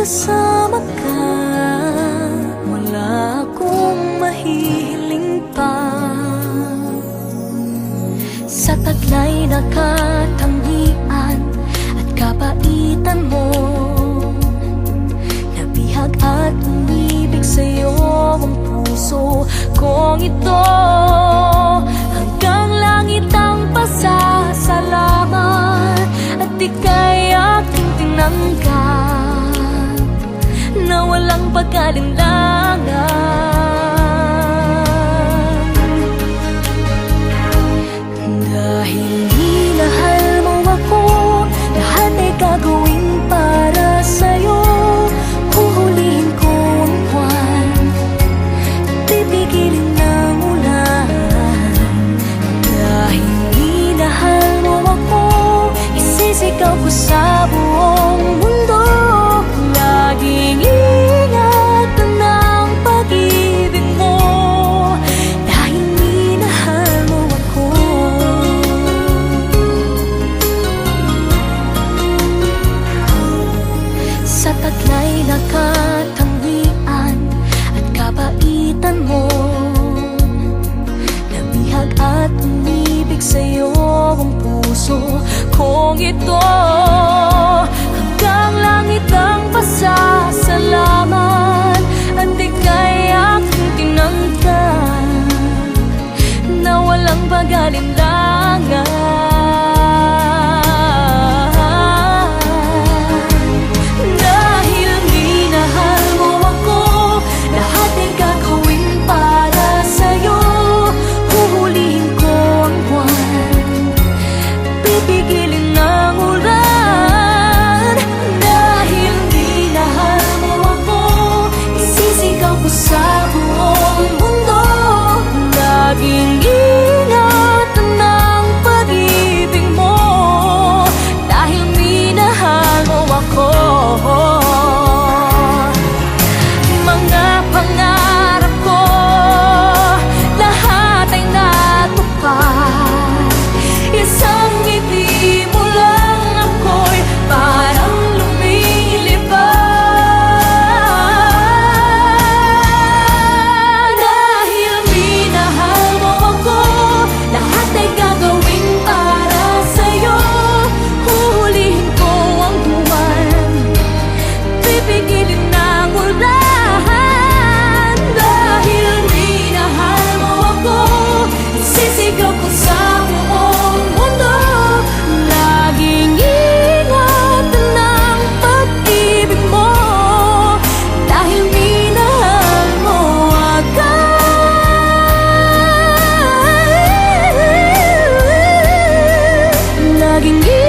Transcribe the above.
Kasama ka Wala akong mahihiling pa. Sa taglay na katangian At kapaitan mo Nabihag at umibig sa'yo ang puso kong ito. Hanggang langit ang pasasalamat At ika'y aking tinanggap Na walang pag-alinlangan Dahil minahal mo ako Lahat ay gagawin para sa'yo. Huhulihin ko ang buwan Pipigilin ng ulan Dahil minahal mo ako Isisigaw ko sa buong கண்களின் hugging you